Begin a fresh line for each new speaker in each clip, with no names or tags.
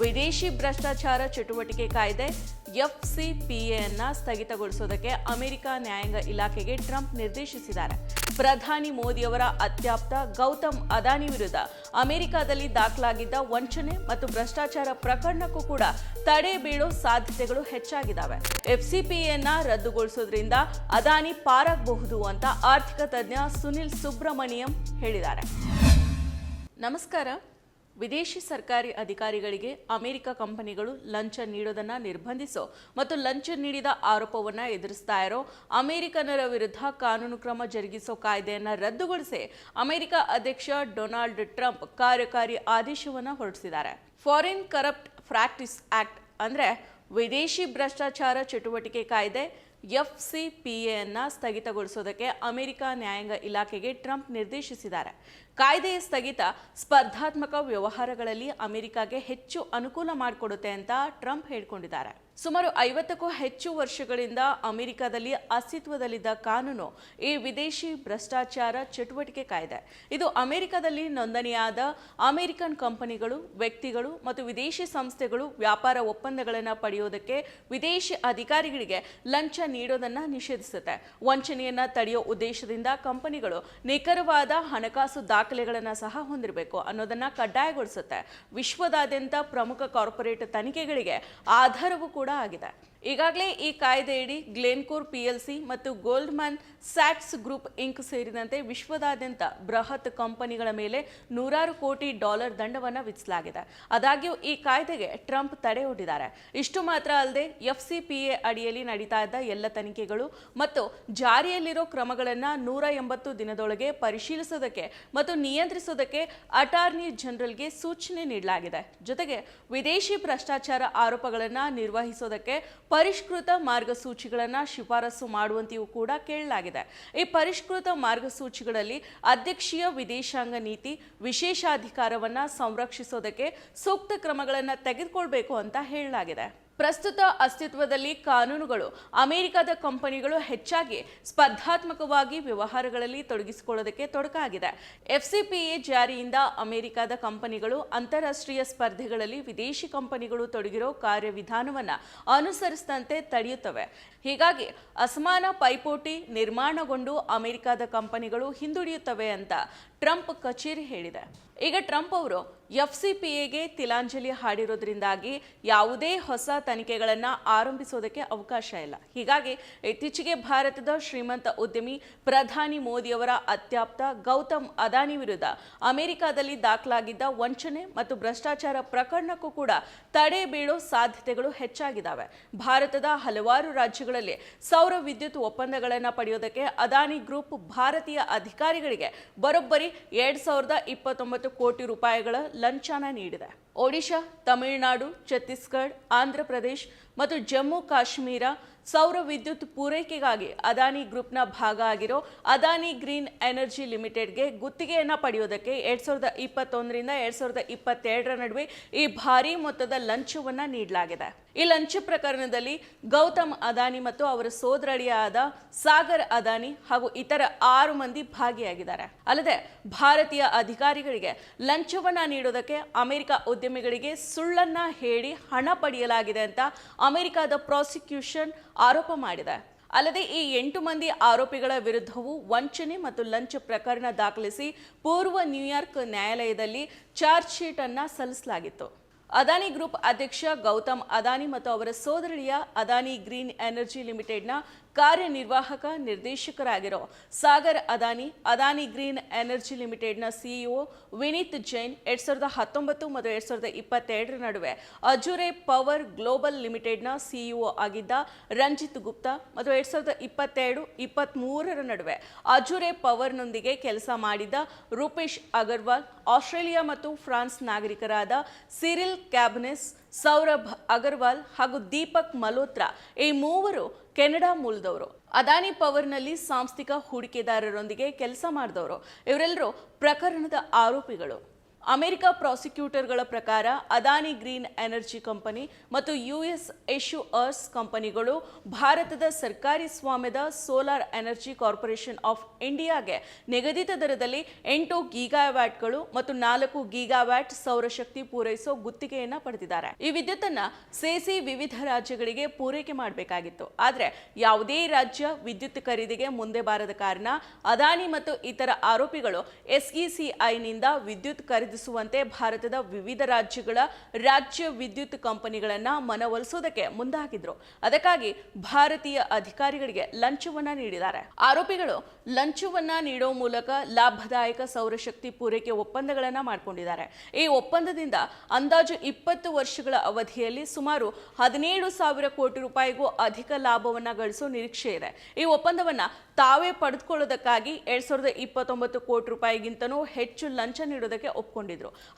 ವಿದೇಶಿ ಭ್ರಷ್ಟಾಚಾರ ಚಟುವಟಿಕೆ ಕಾಯ್ದೆ ಎಫ್ಸಿಪಿಎಯನ್ನ ಸ್ಥಗಿತಗೊಳಿಸೋದಕ್ಕೆ ಅಮೆರಿಕ ನ್ಯಾಯಾಂಗ ಇಲಾಖೆಗೆ ಟ್ರಂಪ್ ನಿರ್ದೇಶಿಸಿದ್ದಾರೆ. ಪ್ರಧಾನಿ ಮೋದಿಯವರ ಅತ್ಯಾಪ್ತ ಗೌತಮ್ ಅದಾನಿ ವಿರುದ್ಧ ಅಮೆರಿಕದಲ್ಲಿ ದಾಖಲಾಗಿದ್ದ ವಂಚನೆ ಮತ್ತು ಭ್ರಷ್ಟಾಚಾರ ಪ್ರಕರಣಕ್ಕೂ ಕೂಡ ತಡೆ ಬೀಳೋ ಸಾಧ್ಯತೆಗಳು ಹೆಚ್ಚಾಗಿದ್ದಾವೆ. ಎಫ್ಸಿಪಿಎನ್ನ ರದ್ದುಗೊಳಿಸೋದ್ರಿಂದ ಅದಾನಿ ಪಾರಾಗಬಹುದು ಅಂತ ಆರ್ಥಿಕ ತಜ್ಞ ಸುನಿಲ್ ಸುಬ್ರಮಣಿಯಂ ಹೇಳಿದ್ದಾರೆ. ನಮಸ್ಕಾರ. ವಿದೇಶಿ ಸರ್ಕಾರಿ ಅಧಿಕಾರಿಗಳಿಗೆ ಅಮೆರಿಕ ಕಂಪನಿಗಳು ಲಂಚ ನೀಡೋದನ್ನು ನಿರ್ಬಂಧಿಸೋ ಮತ್ತು ಲಂಚ ನೀಡಿದ ಆರೋಪವನ್ನು ಎದುರಿಸ್ತಾ ಇರೋ ಅಮೆರಿಕನರ ವಿರುದ್ಧ ಕಾನೂನು ಕ್ರಮ ಜರುಗಿಸೋ ಕಾಯ್ದೆಯನ್ನು ರದ್ದುಗೊಳಿಸಿ ಅಮೆರಿಕ ಅಧ್ಯಕ್ಷ ಡೊನಾಲ್ಡ್ ಟ್ರಂಪ್ ಕಾರ್ಯಕಾರಿ ಆದೇಶವನ್ನು ಹೊರಡಿಸಿದ್ದಾರೆ. ಫಾರಿನ್ ಕರಪ್ಟ್ ಪ್ರಾಕ್ಟೀಸ್ ಆಕ್ಟ್ ಅಂದ್ರೆ ವಿದೇಶಿ ಭ್ರಷ್ಟಾಚಾರ ಚಟುವಟಿಕೆ ಕಾಯ್ದೆ ಎಫ್ ಸಿ ಪಿ ಎನ್ನು ಸ್ಥಗಿತಗೊಳಿಸೋದಕ್ಕೆ ಅಮೆರಿಕ ನ್ಯಾಯಾಂಗ ಇಲಾಖೆಗೆ ಟ್ರಂಪ್ ನಿರ್ದೇಶಿಸಿದ್ದಾರೆ. ಕಾಯ್ದೆಯ ಸ್ಥಗಿತ ಸ್ಪರ್ಧಾತ್ಮಕ ವ್ಯವಹಾರಗಳಲ್ಲಿ ಅಮೆರಿಕಾಗೆ ಹೆಚ್ಚು ಅನುಕೂಲ ಮಾಡಿಕೊಡುತ್ತೆ ಅಂತ ಟ್ರಂಪ್ ಹೇಳಿಕೊಂಡಿದ್ದಾರೆ. ಸುಮಾರು ಐವತ್ತಕ್ಕೂ ಹೆಚ್ಚು ವರ್ಷಗಳಿಂದ ಅಮೆರಿಕದಲ್ಲಿ ಅಸ್ತಿತ್ವದಲ್ಲಿದ್ದ ಕಾನೂನು ಈ ವಿದೇಶಿ ಭ್ರಷ್ಟಾಚಾರ ಚಟುವಟಿಕೆ ಕಾಯ್ದೆ. ಇದು ಅಮೆರಿಕದಲ್ಲಿ ನೋಂದಣಿಯಾದ ಅಮೆರಿಕನ್ ಕಂಪನಿಗಳು, ವ್ಯಕ್ತಿಗಳು ಮತ್ತು ವಿದೇಶಿ ಸಂಸ್ಥೆಗಳು ವ್ಯಾಪಾರ ಒಪ್ಪಂದಗಳನ್ನು ಪಡೆಯೋದಕ್ಕೆ ವಿದೇಶಿ ಅಧಿಕಾರಿಗಳಿಗೆ ಲಂಚ ನೀಡೋದನ್ನ ನಿಷೇಧಿಸುತ್ತೆ. ವಂಚನೆಯನ್ನ ತಡೆಯೋ ಉದ್ದೇಶದಿಂದ ಕಂಪನಿಗಳು ನಿಖರವಾದ ಹಣಕಾಸು ದಾಖಲೆಗಳನ್ನು ಸಹ ಹೊಂದಿರಬೇಕು ಅನ್ನೋದನ್ನ ಕಡ್ಡಾಯಗೊಳಿಸುತ್ತೆ. ವಿಶ್ವದಾದ್ಯಂತ ಪ್ರಮುಖ ಕಾರ್ಪೊರೇಟ್ ತನಿಖೆಗಳಿಗೆ ಆಧಾರವು ಕೂಡ ಆಗಿದೆ. ಈಗಾಗಲೇ ಈ ಕಾಯ್ದೆಯಡಿ ಗ್ಲೆನ್ಕೋರ್ ಪಿಎಲ್ಸಿ ಮತ್ತು ಗೋಲ್ಡ್ಮನ್ ಸ್ಯಾಟ್ಸ್ ಗ್ರೂಪ್ ಇಂಕ್ ಸೇರಿದಂತೆ ವಿಶ್ವದಾದ್ಯಂತ ಬೃಹತ್ ಕಂಪನಿಗಳ ಮೇಲೆ ನೂರಾರು ಕೋಟಿ ಡಾಲರ್ ದಂಡವನ್ನು ವಿಧಿಸಲಾಗಿದೆ. ಆದಾಗ್ಯೂ ಈ ಕಾಯ್ದೆಗೆ ಟ್ರಂಪ್ ತಡೆ ಒಡ್ಡಿದ್ದಾರೆ ಇಷ್ಟು ಮಾತ್ರ ಅಲ್ಲದೆ ಎಫ್ಸಿಪಿಎ ಅಡಿಯಲ್ಲಿ ನಡೀತಾ ಇದ್ದ ಎಲ್ಲ ತನಿಖೆಗಳು ಮತ್ತು ಜಾರಿಯಲ್ಲಿರೋ ಕ್ರಮಗಳನ್ನು ನೂರ ಎಂಬತ್ತು ದಿನದೊಳಗೆ ಪರಿಶೀಲಿಸೋದಕ್ಕೆ ಮತ್ತು ನಿಯಂತ್ರಿಸೋದಕ್ಕೆ ಅಟಾರ್ನಿ ಜನರಲ್ಗೆ ಸೂಚನೆ ನೀಡಲಾಗಿದೆ. ಜೊತೆಗೆ ವಿದೇಶಿ ಭ್ರಷ್ಟಾಚಾರ ಆರೋಪಗಳನ್ನು ನಿರ್ವಹಿಸೋದಕ್ಕೆ ಪರಿಷ್ಕೃತ ಮಾರ್ಗಸೂಚಿಗಳನ್ನು ಶಿಫಾರಸು ಮಾಡುವಂತೆಯೂ ಕೂಡ ಕೇಳಲಾಗಿದೆ. ಈ ಪರಿಷ್ಕೃತ ಮಾರ್ಗಸೂಚಿಗಳಲ್ಲಿ ಅಧ್ಯಕ್ಷೀಯ ವಿದೇಶಾಂಗ ನೀತಿ ವಿಶೇಷಾಧಿಕಾರವನ್ನು ಸಂರಕ್ಷಿಸೋದಕ್ಕೆ ಸೂಕ್ತ ಕ್ರಮಗಳನ್ನು ತೆಗೆದುಕೊಳ್ಬೇಕು ಅಂತ ಹೇಳಲಾಗಿದೆ. ಪ್ರಸ್ತುತ ಅಸ್ತಿತ್ವದಲ್ಲಿ ಕಾನೂನುಗಳು, ಅಮೆರಿಕದ ಕಂಪನಿಗಳು ಹೆಚ್ಚಾಗಿ ಸ್ಪರ್ಧಾತ್ಮಕವಾಗಿ ವ್ಯವಹಾರಗಳಲ್ಲಿ ತೊಡಗಿಸಿಕೊಳ್ಳೋದಕ್ಕೆ ತೊಡಕಾಗಿದೆ ಎಫ್ಸಿಪಿಎ ಜಾರಿಯಿಂದ ಅಮೆರಿಕದ ಕಂಪನಿಗಳು, ಅಂತಾರಾಷ್ಟ್ರೀಯ ಸ್ಪರ್ಧೆಗಳಲ್ಲಿ ವಿದೇಶಿ ಕಂಪನಿಗಳು ತೊಡಗಿರೋ ಕಾರ್ಯವಿಧಾನವನ್ನು ಅನುಸರಿಸಿದಂತೆ ತಡೆಯುತ್ತವೆ. ಹೀಗಾಗಿ ಅಸಮಾನ ಪೈಪೋಟಿ ನಿರ್ಮಾಣಗೊಂಡು ಅಮೆರಿಕದ ಕಂಪನಿಗಳು ಹಿಂದುಳಿಯುತ್ತವೆ ಅಂತ ಟ್ರಂಪ್ ಕಚೇರಿ ಹೇಳಿದೆ. ಈಗ ಟ್ರಂಪ್ ಅವರು ಎಫ್ಸಿಪಿಎಗೆ ತಿಲಾಂಜಲಿ ಹಾಡಿರೋದ್ರಿಂದಾಗಿ ಯಾವುದೇ ಹೊಸ ತನಿಖೆಗಳನ್ನು ಆರಂಭಿಸೋದಕ್ಕೆ ಅವಕಾಶ ಇಲ್ಲ. ಹೀಗಾಗಿ ಇತ್ತೀಚೆಗೆ ಭಾರತದ ಶ್ರೀಮಂತ ಉದ್ಯಮಿ ಪ್ರಧಾನಿ ಮೋದಿಯವರ ಅತ್ಯಾಪ್ತ ಗೌತಮ್ ಅದಾನಿ ವಿರುದ್ಧ ಅಮೆರಿಕದಲ್ಲಿ ದಾಖಲಾಗಿದ್ದ ವಂಚನೆ ಮತ್ತು ಭ್ರಷ್ಟಾಚಾರ ಪ್ರಕರಣಕ್ಕೂ ಕೂಡ ತಡೆ ಬೀಳೋ ಸಾಧ್ಯತೆಗಳು ಹೆಚ್ಚಾಗಿದ್ದಾವೆ. ಭಾರತದ ಹಲವಾರು ರಾಜ್ಯಗಳಲ್ಲಿ ಸೌರ ವಿದ್ಯುತ್ ಒಪ್ಪಂದಗಳನ್ನು ಪಡೆಯೋದಕ್ಕೆ ಅದಾನಿ ಗ್ರೂಪ್ ಭಾರತೀಯ ಅಧಿಕಾರಿಗಳಿಗೆ ಬರೋಬ್ಬರಿ ಎರಡ್ ಸಾವಿರದ ಇಪ್ಪತ್ತೊಂಬತ್ತು ಕೋಟಿ ರೂಪಾಯಿಗಳ ಲಂಚನ ನೀಡಿದೆ. ಒಡಿಶಾ ತಮಿಳುನಾಡು ಛತ್ತೀಸ್ಗಢ ಆಂಧ್ರ ಪ್ರದೇಶ್ ಮತ್ತು ಜಮ್ಮು ಕಾಶ್ಮೀರ ಸೌರ ವಿದ್ಯುತ್ ಪೂರೈಕೆಗಾಗಿ ಅದಾನಿ ಗ್ರೂಪ್ನ ಭಾಗ ಆಗಿರೋ ಅದಾನಿ ಗ್ರೀನ್ ಎನರ್ಜಿ ಲಿಮಿಟೆಡ್ಗೆ ಗುತ್ತಿಗೆಯನ್ನು ಪಡೆಯೋದಕ್ಕೆ ಎರಡ್ ಸಾವಿರದ ಇಪ್ಪತ್ತೊಂದರಿಂದ ಎರಡ್ ಸಾವಿರದ ಇಪ್ಪತ್ತೆರಡರ ನಡುವೆ ಈ ಭಾರಿ ಮೊತ್ತದ ಲಂಚವನ್ನು ನೀಡಲಾಗಿದೆ. ಈ ಲಂಚ ಪ್ರಕರಣದಲ್ಲಿ ಗೌತಮ್ ಅದಾನಿ ಮತ್ತು ಅವರ ಸೋದರಳಿಯಾದ ಸಾಗರ್ ಅದಾನಿ ಹಾಗೂ ಇತರ ಆರು ಮಂದಿ ಭಾಗಿಯಾಗಿದ್ದಾರೆ. ಅಲ್ಲದೆ ಭಾರತೀಯ ಅಧಿಕಾರಿಗಳಿಗೆ ಲಂಚವನ್ನ ನೀಡೋದಕ್ಕೆ ಅಮೆರಿಕ ಉದ್ಯಮಿಗಳಿಗೆ ಸುಳ್ಳನ್ನ ಹೇಳಿ ಹಣ ಪಡೆಯಲಾಗಿದೆ ಅಂತ ಅಮೆರಿಕದ ಪ್ರಾಸಿಕ್ಯೂಷನ್ ಆರೋಪ ಮಾಡಿದೆ. ಅಲ್ಲದೆ ಈ ಎಂಟು ಮಂದಿ ಆರೋಪಿಗಳ ವಿರುದ್ಧವೂ ವಂಚನೆ ಮತ್ತು ಲಂಚ ಪ್ರಕರಣ ದಾಖಲಿಸಿ ಪೂರ್ವ ನ್ಯೂಯಾರ್ಕ್ ನ್ಯಾಯಾಲಯದಲ್ಲಿ ಚಾರ್ಜ್ ಶೀಟ್ ಅನ್ನ ಸಲ್ಲಿಸಲಾಗಿತ್ತು. ಅದಾನಿ ಗ್ರೂಪ್ ಅಧ್ಯಕ್ಷ ಗೌತಮ್ ಅದಾನಿ ಮತ್ತು ಅವರ ಸೋದರಿಯ ಅದಾನಿ ಗ್ರೀನ್ ಎನರ್ಜಿ ಲಿಮಿಟೆಡ್ನ ಕಾರ್ಯನಿರ್ವಾಹಕ ನಿರ್ದೇಶಕರಾಗಿರೋ ಸಾಗರ್ ಅದಾನಿ ಅದಾನಿ ಗ್ರೀನ್ ಎನರ್ಜಿ ಲಿಮಿಟೆಡ್ನ ಸಿಇಒ ವಿನೀತ್ ಜೈನ್ ಎರಡ್ ಸಾವಿರದ ಹತ್ತೊಂಬತ್ತು ಮತ್ತು ಎರಡ್ ಸಾವಿರದ ಇಪ್ಪತ್ತೆರಡರ ನಡುವೆ ಅಜುರೆ ಪವರ್ ಗ್ಲೋಬಲ್ ಲಿಮಿಟೆಡ್ನ ಸಿಇಒ ಆಗಿದ್ದ ರಂಜಿತ್ ಗುಪ್ತಾ ಮತ್ತು ಎರಡ್ ಸಾವಿರದ ಇಪ್ಪತ್ತೆರಡು, ಇಪ್ಪತ್ತ್ಮೂರರ ನಡುವೆ ಅಜುರೆ ಪವರ್ನೊಂದಿಗೆ ಕೆಲಸ ಮಾಡಿದ್ದ ರೂಪೇಶ್ ಅಗರ್ವಾಲ್, ಆಸ್ಟ್ರೇಲಿಯಾ ಮತ್ತು ಫ್ರಾನ್ಸ್ ನಾಗರಿಕರಾದ ಸಿರಿಲ್ ಕ್ಯಾಬ್ನೆಸ್ ಸೌರಭ್ ಅಗರ್ವಾಲ್ ಹಾಗೂ ದೀಪಕ್ ಮಲೋತ್ರಾ ಈ ಮೂವರು ಕೆನಡಾ ಮೂಲದವರು. ಅದಾನಿ ಪವರ್ನಲ್ಲಿ ಸಾಂಸ್ಥಿಕ ಹೂಡಿಕೆದಾರರೊಂದಿಗೆ ಕೆಲಸ ಮಾಡಿದವರು. ಇವರೆಲ್ಲರೂ ಪ್ರಕರಣದ ಆರೋಪಿಗಳು. ಅಮೆರಿಕ ಪ್ರಾಸಿಕ್ಯೂಟರ್ಗಳ ಪ್ರಕಾರ ಅದಾನಿ ಗ್ರೀನ್ ಎನರ್ಜಿ ಕಂಪನಿ ಮತ್ತು ಯುಎಸ್ ಎಶು ಅರ್ಸ್ ಕಂಪನಿಗಳು ಭಾರತದ ಸರ್ಕಾರಿ ಸ್ವಾಮ್ಯದ ಸೋಲಾರ್ ಎನರ್ಜಿ ಕಾರ್ಪೊರೇಷನ್ ಆಫ್ ಇಂಡಿಯಾಗೆ ನಿಗದಿತ ದರದಲ್ಲಿ ಎಂಟು ಗೀಗಾವ್ಯಾಟ್ಗಳು ಮತ್ತು ನಾಲ್ಕು ಗೀಗಾವ್ಯಾಟ್ ಸೌರಶಕ್ತಿ ಪೂರೈಸೋ ಗುತ್ತಿಗೆಯನ್ನು ಪಡೆದಿದ್ದಾರೆ. ಈ ವಿದ್ಯುತ್ತನ್ನ ಸೇಸಿ ವಿವಿಧ ರಾಜ್ಯಗಳಿಗೆ ಪೂರೈಕೆ ಮಾಡಬೇಕಾಗಿತ್ತು. ಆದರೆ ಯಾವುದೇ ರಾಜ್ಯ ವಿದ್ಯುತ್ ಖರೀದಿಗೆ ಮುಂದೆ ಬಾರದ ಕಾರಣ ಅದಾನಿ ಮತ್ತು ಇತರ ಆರೋಪಿಗಳು ಎಸ್ಇಸಿಐನಿಂದ ವಿದ್ಯುತ್ ಖರೀದಿಸುವಂತೆ ಭಾರತದ ವಿವಿಧ ರಾಜ್ಯಗಳ ರಾಜ್ಯ ವಿದ್ಯುತ್ ಕಂಪನಿಗಳನ್ನ ಮನವೊಲಿಸೋದಕ್ಕೆ ಮುಂದಾಗಿದ್ರು. ಅದಕ್ಕಾಗಿ ಭಾರತೀಯ ಅಧಿಕಾರಿಗಳಿಗೆ ಲಂಚವನ್ನ ನೀಡಿದ್ದಾರೆ. ಆರೋಪಿಗಳು ಲಂಚವನ್ನ ನೀಡೋ ಮೂಲಕ ಲಾಭದಾಯಕ ಸೌರಶಕ್ತಿ ಪೂರೈಕೆ ಒಪ್ಪಂದಗಳನ್ನ ಮಾಡಿಕೊಂಡಿದ್ದಾರೆ. ಈ ಒಪ್ಪಂದದಿಂದ ಅಂದಾಜು ಇಪ್ಪತ್ತು ವರ್ಷಗಳ ಅವಧಿಯಲ್ಲಿ ಸುಮಾರು ಹದಿನೇಳು ಸಾವಿರ ಕೋಟಿ ರೂಪಾಯಿಗೂ ಅಧಿಕ ಲಾಭವನ್ನ ಗಳಿಸೋ ನಿರೀಕ್ಷೆ ಇದೆ. ಈ ಒಪ್ಪಂದವನ್ನ ತಾವೇ ಪಡೆದುಕೊಳ್ಳೋದಕ್ಕಾಗಿ ಎರಡ್ ಸಾವಿರದ ಇಪ್ಪತ್ತೊಂಬತ್ತು ಕೋಟಿ ರೂಪಾಯಿಗಿಂತನೂ ಹೆಚ್ಚು ಲಂಚ ನೀಡೋದಕ್ಕೆ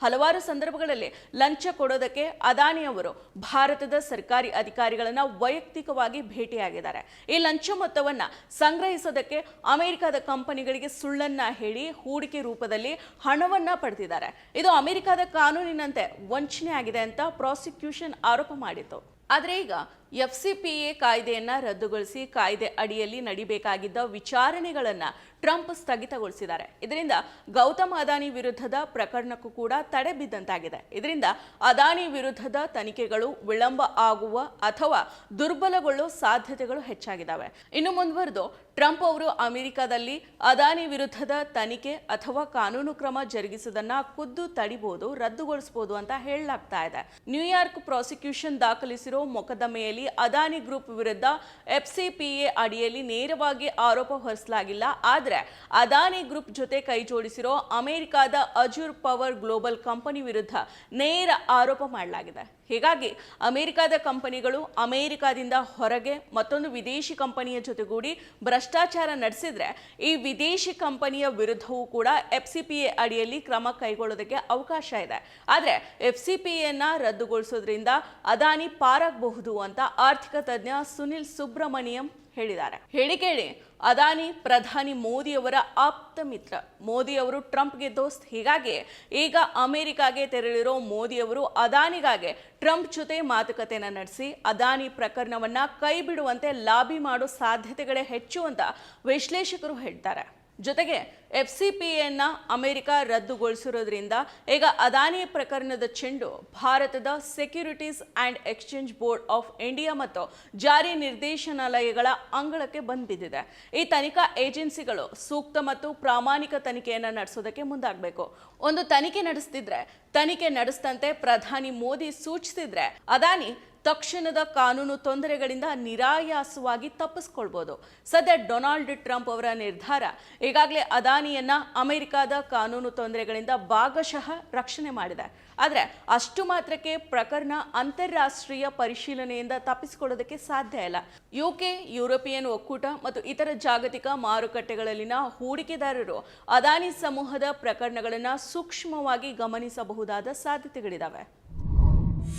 ಹಲವಾರು ಸಂದರ್ಭಗಳಲ್ಲಿ ಲಂಚ ಕೊಡೋದಕ್ಕೆ ಅದಾನಿ ಅವರು ಭಾರತದ ಸರ್ಕಾರಿ ಅಧಿಕಾರಿಗಳನ್ನ ವೈಯಕ್ತಿಕವಾಗಿ ಭೇಟಿಯಾಗಿದ್ದಾರೆ. ಈ ಲಂಚ ಮೊತ್ತವನ್ನ ಸಂಗ್ರಹಿಸೋದಕ್ಕೆ ಅಮೆರಿಕದ ಕಂಪನಿಗಳಿಗೆ ಸುಳ್ಳನ್ನ ಹೇಳಿ ಹೂಡಿಕೆ ರೂಪದಲ್ಲಿ ಹಣವನ್ನ ಪಡೆದಿದ್ದಾರೆ. ಇದು ಅಮೆರಿಕದ ಕಾನೂನಿನಂತೆ ವಂಚನೆ ಆಗಿದೆ ಅಂತ ಪ್ರಾಸಿಕ್ಯೂಷನ್ ಆರೋಪ ಮಾಡಿತ್ತು. ಆದರೆ ಈಗ ಎಫ್ ಸಿ ಪಿ ಎ ಕಾಯ್ದೆಯನ್ನ ರದ್ದುಗೊಳಿಸಿ ಕಾಯ್ದೆ ಅಡಿಯಲ್ಲಿ ನಡಿಬೇಕಾಗಿದ್ದ ವಿಚಾರಣೆಗಳನ್ನು ಟ್ರಂಪ್ ಸ್ಥಗಿತಗೊಳಿಸಿದ್ದಾರೆ. ಇದರಿಂದ ಗೌತಮ್ ಅದಾನಿ ವಿರುದ್ಧದ ಪ್ರಕರಣಕ್ಕೂ ಕೂಡ ತಡೆ ಬಿದ್ದಂತಾಗಿದೆ. ಇದರಿಂದ ಅದಾನಿ ವಿರುದ್ಧದ ತನಿಖೆಗಳು ವಿಳಂಬ ಆಗುವ ಅಥವಾ ದುರ್ಬಲಗೊಳ್ಳುವ ಸಾಧ್ಯತೆಗಳು ಹೆಚ್ಚಾಗಿದ್ದಾವೆ. ಇನ್ನು ಮುಂದುವರೆದು ಟ್ರಂಪ್ ಅವರು ಅಮೆರಿಕದಲ್ಲಿ ಅದಾನಿ ವಿರುದ್ಧದ ತನಿಖೆ ಅಥವಾ ಕಾನೂನು ಕ್ರಮ ಜರುಗಿಸುವುದನ್ನ ಖುದ್ದು ತಡಿಬಹುದು ರದ್ದುಗೊಳಿಸಬಹುದು ಅಂತ ಹೇಳಲಾಗ್ತಾ ಇದೆ. ನ್ಯೂಯಾರ್ಕ್ ಪ್ರಾಸಿಕ್ಯೂಷನ್ ದಾಖಲಿಸಿರೋ ಮೊಕದ್ದಮೆಯಲ್ಲಿ ಅದಾನಿ ಗ್ರೂಪ್ ವಿರುದ್ಧ ಎಫ್ಸಿಪಿಎ ಅಡಿಯಲ್ಲಿ ನೇರವಾಗಿ ಆರೋಪ ಹೊರಿಸಲಾಗಿಲ್ಲ. ಆದರೆ ಅದಾನಿ ಗ್ರೂಪ್ ಜೊತೆ ಕೈ ಜೋಡಿಸಿರೋ ಅಮೆರಿಕದ ಅಜೂರ್ ಪವರ್ ಗ್ಲೋಬಲ್ ಕಂಪನಿ ವಿರುದ್ಧ ನೇರ ಆರೋಪ ಮಾಡಲಾಗಿದೆ. ಹೀಗಾಗಿ ಅಮೆರಿಕದ ಕಂಪನಿಗಳು ಅಮೆರಿಕದಿಂದ ಹೊರಗೆ ಮತ್ತೊಂದು ವಿದೇಶಿ ಕಂಪನಿಯ ಜೊತೆಗೂಡಿ ಭ್ರಷ್ಟಾಚಾರ ನಡೆಸಿದ್ರೆ ಈ ವಿದೇಶಿ ಕಂಪನಿಯ ವಿರುದ್ಧವೂ ಕೂಡ ಎಫ್ ಸಿ ಪಿ ಎ ಅಡಿಯಲ್ಲಿ ಕ್ರಮ ಕೈಗೊಳ್ಳೋದಕ್ಕೆ ಅವಕಾಶ ಇದೆ. ಆದರೆ ಎಫ್ ಸಿ ಪಿ ಎನ್ನ ರದ್ದುಗೊಳಿಸೋದ್ರಿಂದ ಅದಾನಿ ಪಾರಾಗಬಹುದು ಅಂತ ಆರ್ಥಿಕ ತಜ್ಞ ಸುನಿಲ್ ಸುಬ್ರಮಣಿಯಂ ಹೇಳಿದ್ದಾರೆ. ಹೇಳಿ ಕೇಳಿ. ಅದಾನಿ, ಪ್ರಧಾನಿ ಮೋದಿಯವರ ಆಪ್ತ ಮಿತ್ರ. ಮೋದಿಯವರು ಟ್ರಂಪ್ಗೆ ದೋಸ್ತ್. ಹೀಗಾಗಿ ಈಗ ಅಮೆರಿಕಾಗೆ ತೆರಳಿರೋ ಮೋದಿಯವರು ಅದಾನಿಗಾಗೆ ಟ್ರಂಪ್ ಜೊತೆ ಮಾತುಕತೆನ ನಡೆಸಿ, ಅದಾನಿ ಪ್ರಕರಣವನ್ನ ಕೈ ಬಿಡುವಂತೆ ಲಾಬಿ ಮಾಡೋ ಸಾಧ್ಯತೆಗಳೇ ಹೆಚ್ಚು ಅಂತ ವಿಶ್ಲೇಷಕರು ಹೇಳ್ತಾರೆ. ಜೊತೆಗೆ ಎಫ್ ಸಿ ಪಿ ಎನ್ನ ಅಮೆರಿಕ ರದ್ದುಗೊಳಿಸಿರೋದ್ರಿಂದ ಈಗ ಅದಾನಿ ಪ್ರಕರಣದ ಚೆಂಡು ಭಾರತದ securities and exchange board of India ಮತ್ತು ಜಾರಿ ನಿರ್ದೇಶನಾಲಯಗಳ ಅಂಗಳಕ್ಕೆ ಬಂದ್ಬಿದ್ದಿದೆ. ಈ ತನಿಖಾ ಏಜೆನ್ಸಿಗಳು ಸೂಕ್ತ ಮತ್ತು ಪ್ರಾಮಾಣಿಕ ತನಿಖೆಯನ್ನು ನಡೆಸೋದಕ್ಕೆ ಮುಂದಾಗಬೇಕು. ಒಂದು ತನಿಖೆ ನಡೆಸ್ತಿದ್ರೆ, ತನಿಖೆ ನಡೆಸದಂತೆ ಪ್ರಧಾನಿ ಮೋದಿ ಸೂಚಿಸಿದ್ರೆ, ಅದಾನಿ ತಕ್ಷಣದ ಕಾನೂನು ತೊಂದರೆಗಳಿಂದ ನಿರಾಯಾಸವಾಗಿ ತಪ್ಪಿಸ್ಕೊಳ್ಬೋದು. ಸದ್ಯ ಡೊನಾಲ್ಡ್ ಟ್ರಂಪ್ ಅವರ ನಿರ್ಧಾರ, ಈಗಾಗಲೇ ಅದಾನಿಯನ್ನ ಅಮೆರಿಕದ ಕಾನೂನು ತೊಂದರೆಗಳಿಂದ ಭಾಗಶಃ ರಕ್ಷಣೆ ಮಾಡಿದೆ. ಆದರೆ ಅಷ್ಟು ಮಾತ್ರಕ್ಕೆ ಪ್ರಕರಣ ಅಂತಾರಾಷ್ಟ್ರೀಯ ಪರಿಶೀಲನೆಯಿಂದ ತಪ್ಪಿಸಿಕೊಳ್ಳೋದಕ್ಕೆ ಸಾಧ್ಯ ಇಲ್ಲ. ಯುಕೆ ಯುರೋಪಿಯನ್ ಒಕ್ಕೂಟ ಮತ್ತು ಇತರ ಜಾಗತಿಕ ಮಾರುಕಟ್ಟೆಗಳಲ್ಲಿನ ಹೂಡಿಕೆದಾರರು ಅದಾನಿ ಸಮೂಹದ ಪ್ರಕರಣಗಳನ್ನು ಸೂಕ್ಷ್ಮವಾಗಿ ಗಮನಿಸಬಹುದಾದ ಸಾಧ್ಯತೆಗಳಿದಾವೆ.